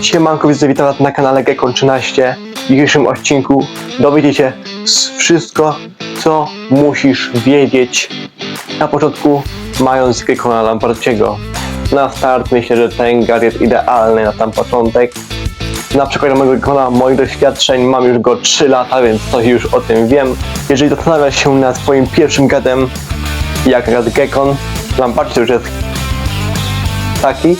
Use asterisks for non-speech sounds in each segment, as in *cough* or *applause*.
Siemanko, widzę, witam na kanale Gekon 13. W dzisiejszym odcinku dowiecie wszystko, co musisz wiedzieć na początku, mając Gekona Lamparciego. Na start myślę, że ten gar jest idealny na tam początek. Na przykład mojego Gekona, moich doświadczeń, mam już go 3 lata, więc coś już o tym wiem. Jeżeli zastanawiasz się nad swoim pierwszym gadem, jak gad Gekon, Lamparci to już jest taki,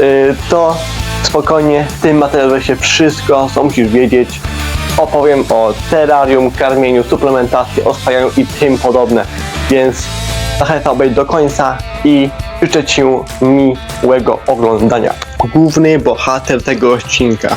y, to spokojnie w tym materiale się wszystko, co musisz wiedzieć. Opowiem o terrarium, karmieniu, suplementacji, oswajaniu i tym podobne. Więc zachęcam obejść do końca i życzę Ci miłego oglądania. Główny bohater tego odcinka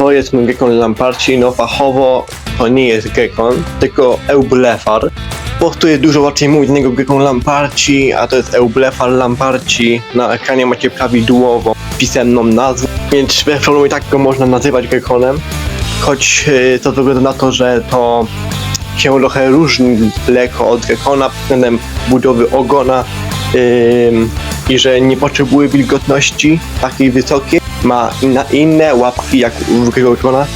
to jest mój Gekon Lamparci, no fachowo to nie jest Gekon, tylko Eublefar. Po jest dużo łatwiej mówić niego Gekon Lamparci, a to jest Eublefar Lamparci. Na ekranie macie prawidłowo pisemną nazwę, więc bez problemu i tak go można nazywać Gekonem. Choć yy, to wygląda na to, że to się trochę różni lekko od Gekona pod względem budowy ogona ym, i że nie potrzebuje wilgotności takiej wysokiej. Ma inne łapki jak u Gekona,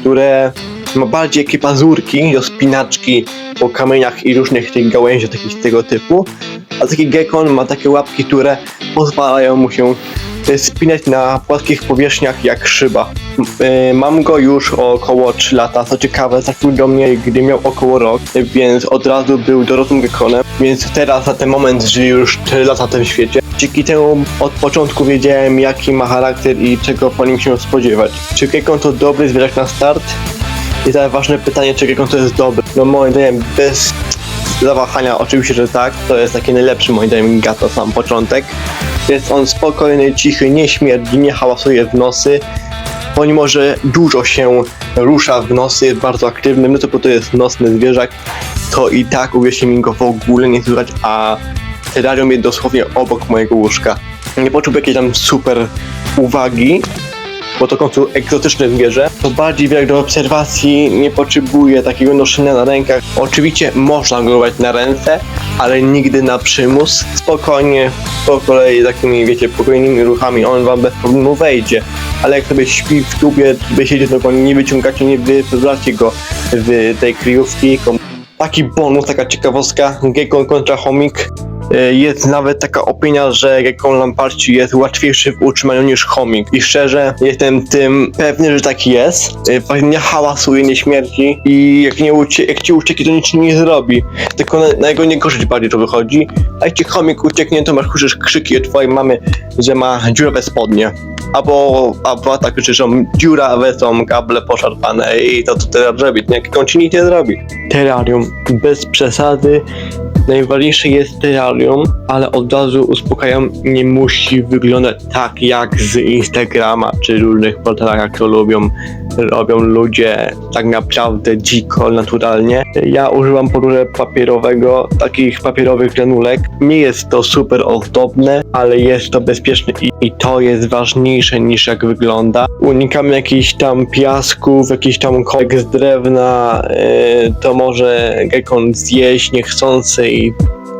które ma bardziej jakie pazurki do spinaczki po kamieniach i różnych tych gałęziach takich tego typu. A taki gekon ma takie łapki, które pozwalają mu się e, spinać na płaskich powierzchniach jak szyba. E, Mam go już około 3 lata. Co ciekawe, trafił do mnie, gdy miał około rok, więc od razu był dorosłym gekonem. Więc teraz na ten moment żyje już 4 lata w tym świecie. Dzięki temu od początku wiedziałem jaki ma charakter i czego po nim się spodziewać. Czy gekon to dobry zwierzak na start? I teraz ważne pytanie, czy Gekon to jest dobry. No moim zdaniem bez zawahania oczywiście, że tak. To jest taki najlepszy moim zdaniem gat na sam początek. Jest on spokojny, cichy, nie śmierdzi, nie hałasuje w nosy. Pomimo, że dużo się rusza w nosy, jest bardzo aktywny, no to bo to jest nocny zwierzak, to i tak uwierzcie mi go w ogóle nie słychać, a terrarium jest dosłownie obok mojego łóżka. Nie poczuł jakiejś tam super uwagi, bo to końcu egzotyczne zwierzę, to bardziej jak do obserwacji nie potrzebuje takiego noszenia na rękach. Oczywiście można go brać na ręce, ale nigdy na przymus. Spokojnie, po kolei takimi, wiecie, spokojnymi ruchami on wam bez problemu wejdzie. Ale jak sobie śpi w tubie, sobie siedzi, to go nie wyciągacie, nie wypewracie go z tej kryjówki. Taki bonus, taka ciekawostka, Gekon kontra chomik. E, Jest nawet taka opinia, że Gekon Lamparci jest łatwiejszy w utrzymaniu niż chomik. I szczerze, jestem tym pewny, że tak jest. E, Nie hałasuje, nie śmierci i jak, nie ucie jak ci ucieknie, to nic nie zrobi. Tylko na, na jego niekorzyść bardziej to wychodzi. A ci chomik ucieknie, to masz krzyczysz krzyki od twojej mamy, że ma dziurawe spodnie. Albo, albo tak krzyczą dziurawe są kable poszarpane i to co teraz zrobić, nie? Jak on ci nic nie zrobi. Terrarium, bez przesady, najważniejsze jest terrarium, ale od razu uspokajam, nie musi wyglądać tak jak z Instagrama czy różnych portalach, jak to lubią, robią ludzie tak naprawdę dziko, naturalnie. Ja używam podróże papierowego, takich papierowych granulek. Nie jest to super ozdobne, ale jest to bezpieczne i, i to jest ważniejsze niż jak wygląda. Unikamy jakichś tam piasków, jakiś tam kolek z drewna, yy, to może gekon zjeść niechcący i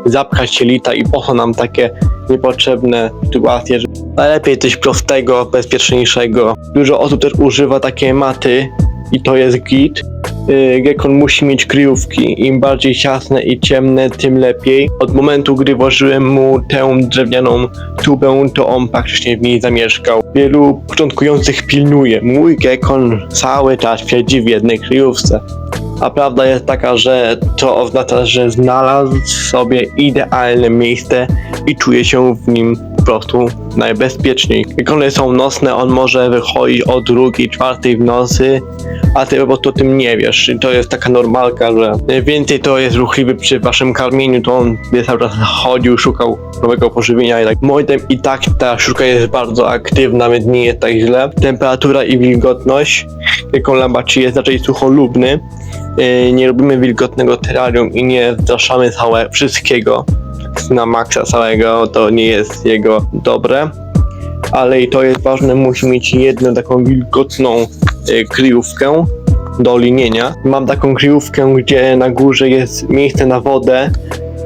zapchać się lita i po co nam takie niepotrzebne sytuacje, najlepiej coś prostego, bezpieczniejszego. Dużo osób też używa takie maty i to jest git. Yy, Gekon musi mieć kryjówki. Im bardziej ciasne i ciemne, tym lepiej. Od momentu, gdy włożyłem mu tę drewnianą tubę, to on praktycznie w niej zamieszkał. Wielu początkujących pilnuje. Mój Gekon cały czas siedzi w jednej kryjówce. A prawda jest taka, że to oznacza, że znalazł sobie idealne miejsce i czuje się w nim prostu najbezpieczniej. Jak one są nocne, on może wychodzić o drugiej, czwartej w nocy, a ty po prostu o tym nie wiesz. I to jest taka normalka, że więcej to jest ruchliwy przy waszym karmieniu, to on by cały czas chodził, szukał nowego pożywienia i tak. Moim i tak ta sztuka jest bardzo aktywna, więc nie jest tak źle. Temperatura i wilgotność, jaką lambaci jest raczej sucholubny. Yy, nie robimy wilgotnego terrarium i nie zdraszamy całe wszystkiego na maksa całego, to nie jest jego dobre. Ale i to jest ważne, musi mieć jedną taką wilgotną yy, kryjówkę do linienia. Mam taką kryjówkę, gdzie na górze jest miejsce na wodę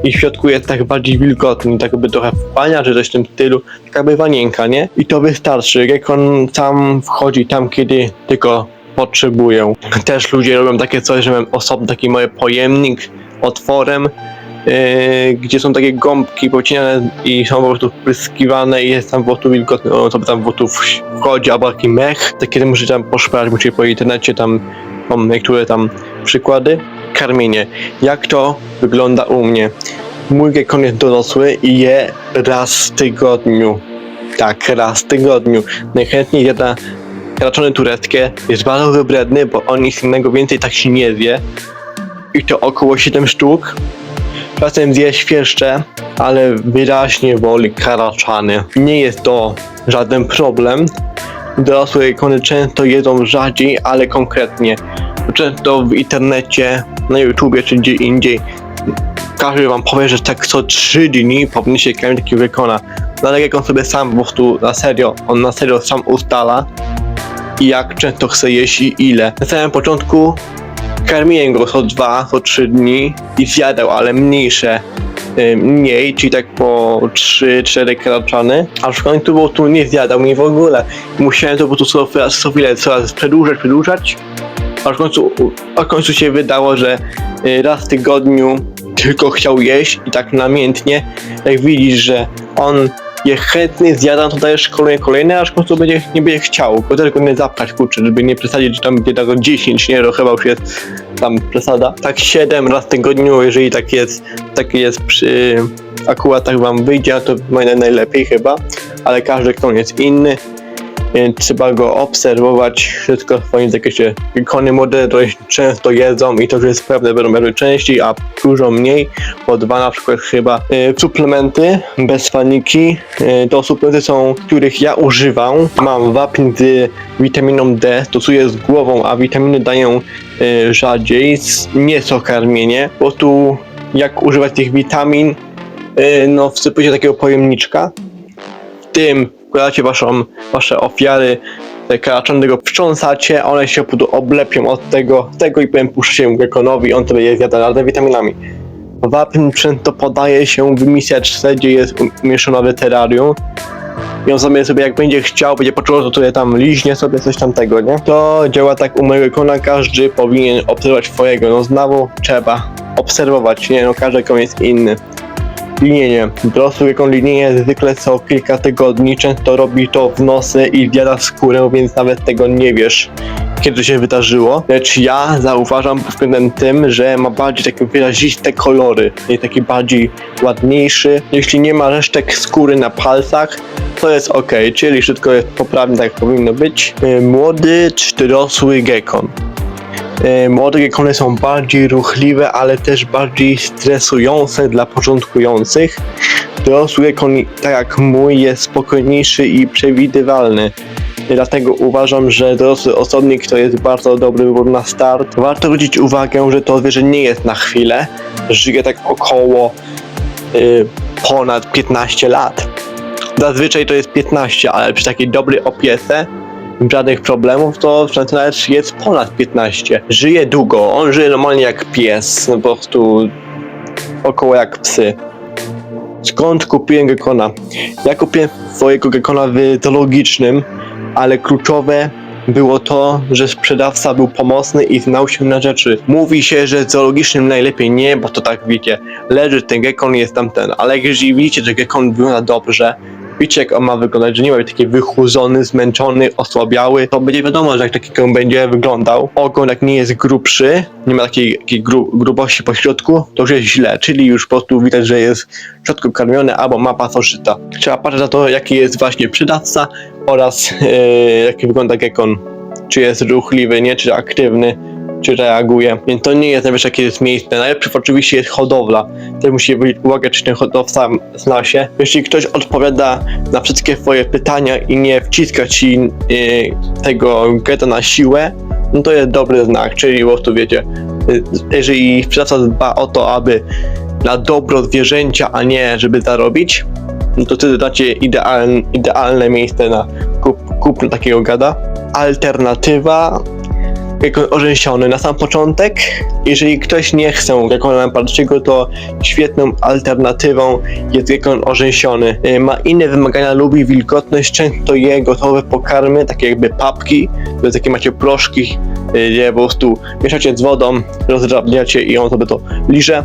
i w środku jest tak bardziej wilgotny, tak jakby trochę wpania, czy coś w tym stylu, tak jakby wanienka, nie? I to wystarczy. Gekon sam wchodzi tam, kiedy tylko potrzebują. Też ludzie robią takie coś, że mam osobny taki mały pojemnik otworem, yy, gdzie są takie gąbki pocinane i są po prostu wpryskiwane i jest tam po prostu wilgotny, on sobie tam po prostu wchodzi, albo taki mech, takie możecie tam poszperać, musicie po internecie tam mam niektóre tam przykłady. Karmienie. Jak to wygląda u mnie? Mój gekon jest dorosły i je raz w tygodniu. Tak, raz w tygodniu. Najchętniej jada kraczony tureckie. Jest bardzo wybredny, bo on nic innego więcej tak się nie zje. I to około 7 sztuk. Czasem zje świerszcze, ale wyraźnie woli karaczany. Nie jest to żaden problem. Dorosłe ikony często jedzą rzadziej, ale konkretnie. Często w internecie, na YouTubie czy gdzie indziej każdy wam powie, że tak co 3 dni powinny się takiego wykona. No ale jak on sobie sam po prostu na serio, on na serio sam ustala jak często chce jeść i ile. Na samym początku karmiłem go co 2, co 3 dni i zjadał, ale mniejsze y, mniej, czyli tak po 3-4 kraczany, aż w końcu po prostu nie zjadał mi w ogóle. Musiałem to po prostu co, chwilę coraz przedłużać, przedłużać, aż w końcu, a w końcu się wydało, że y, raz w tygodniu tylko chciał jeść i tak namiętnie, jak widzisz, że on je chętnie zjada, to dajesz kolejne, kolejne, aż w końcu będzie, nie będzie chciał, bo tylko nie zapchać, kurczę, żeby nie przesadzić, że tam będzie tego 10, nie, to chyba już jest tam przesada. Tak 7 raz w tygodniu, jeżeli tak jest, tak jest przy, akurat tak wam wyjdzie, to najlepiej chyba, ale każdy kton jest inny, trzeba go obserwować, wszystko w swoim zakresie. Ikony młode dość często jedzą i to już jest pewne, będą jadły częściej, a dużo mniej, bo dwa na przykład chyba y, suplementy bez faniki, y, to suplementy są, których ja używam. Mam wapń z witaminą D, stosuję z głową, a witaminy dają y, rzadziej, s- nie są karmienie, po prostu jak używać tych witamin, no wsypujecie takiego pojemniczka, w tym wkładacie waszą, wasze ofiary te karaczonego wstrząsacie, one się prostu oblepią od tego, tego i potem puszczacie gekonowi, on sobie je zjada razem witaminami. Wapń często podaje się w miseczce, gdzie jest umieszczona w terrarium. I on sobie, sobie jak będzie chciał, będzie poczuł, to tutaj tam liźnie sobie coś tamtego, nie? To działa tak u mojego kona, każdy powinien obserwować swojego, no znowu trzeba obserwować, nie no, każdy kon jest inny. Linienie. Dorosły jaką linienie zwykle co kilka tygodni, często robi to w nosy i zjada skórę, więc nawet tego nie wiesz, kiedy się wydarzyło. Lecz ja zauważam pod względem tym, że ma bardziej takie wyraziste kolory, jest taki bardziej ładniejszy. Jeśli nie ma resztek skóry na palcach, to jest ok, czyli wszystko jest poprawnie tak powinno być. Y, Młody czy dorosły gekon. E, gekony są bardziej ruchliwe, ale też bardziej stresujące dla początkujących. Dorosły gekon, tak jak mój, jest spokojniejszy i przewidywalny. Dlatego uważam, że dorosły osobnik to jest bardzo dobry wybór na start. Warto zwrócić uwagę, że to zwierzę nie jest na chwilę. Żyje tak około y, ponad 15 lat. Zazwyczaj to jest 15, ale przy takiej dobrej opiece żadnych problemów, to nawet jest ponad 15. Żyje długo, on żyje normalnie jak pies, no po prostu około jak psy. Skąd kupiłem gekona? Ja kupiłem swojego gekona w zoologicznym, ale kluczowe było to, że sprzedawca był pomocny i znał się na rzeczy. Mówi się, że zoologicznym najlepiej nie, bo to tak wiecie, leży ten gekon jest tamten, ale jeżeli widzicie, że gekon wygląda dobrze, wiecie jak on ma wyglądać, że nie ma być taki wychudzony, zmęczony, osłabiały, to będzie wiadomo, że jak taki gekon będzie wyglądał. Ogon jak nie jest grubszy, nie ma takiej, takiej gru, grubości po środku, to już jest źle, czyli już po prostu widać, że jest w środku karmiony albo ma pasożyta. Trzeba patrzeć na to, jaki jest właśnie przydawca oraz yy, *laughs* jaki wygląda gekon. Czy jest ruchliwy, nie, czy aktywny, czy reaguje. Więc to nie jest najwyższe, jakie jest miejsce. Najlepsze oczywiście jest hodowla. Też musi zwrócić uwagę, czy ten hodowca zna się. Jeśli ktoś odpowiada na wszystkie twoje pytania i nie wciska ci yy, tego geta na siłę, no to jest dobry znak, czyli po prostu wiecie, yy, jeżeli sprzedawca dba o to, aby na dobro zwierzęcia, a nie żeby zarobić, no to wtedy dacie idealne, idealne miejsce na kup, kupno takiego gada. Alternatywa orzęsiony. Na sam początek, jeżeli ktoś nie chce gekona lamparczego, to świetną alternatywą jest gekon orzęsiony. Y, Ma inne wymagania, lubi wilgotność, często je gotowe pokarmy, takie jakby papki, to takie macie proszki, y, gdzie po prostu mieszacie z wodą, rozdrabniacie i on sobie to liże.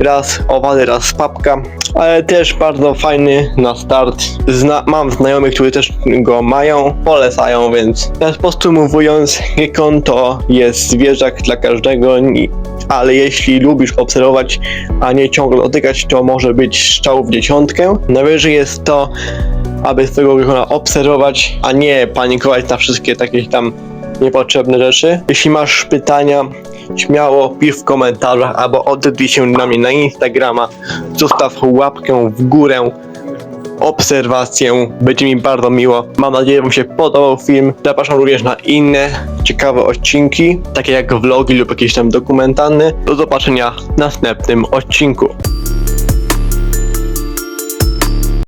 Raz owady, raz papka, ale też bardzo fajny na start. Zna mam znajomych, którzy też go mają, polecają, więc teraz podsumowując, gekon to jest zwierzak dla każdego, ale jeśli lubisz obserwować, a nie ciągle dotykać, to może być strzał w dziesiątkę. Najwyżej jest to, aby z tego gekona obserwować, a nie panikować na wszystkie takie tam niepotrzebne rzeczy. Jeśli masz pytania, śmiało pisz w komentarzach albo odezwij się na mnie na Instagrama, zostaw łapkę w górę, obserwację, będzie mi bardzo miło. Mam nadzieję, że Wam się podobał film. Zapraszam również na inne ciekawe odcinki, takie jak vlogi lub jakieś tam dokumentalne. Do zobaczenia w następnym odcinku.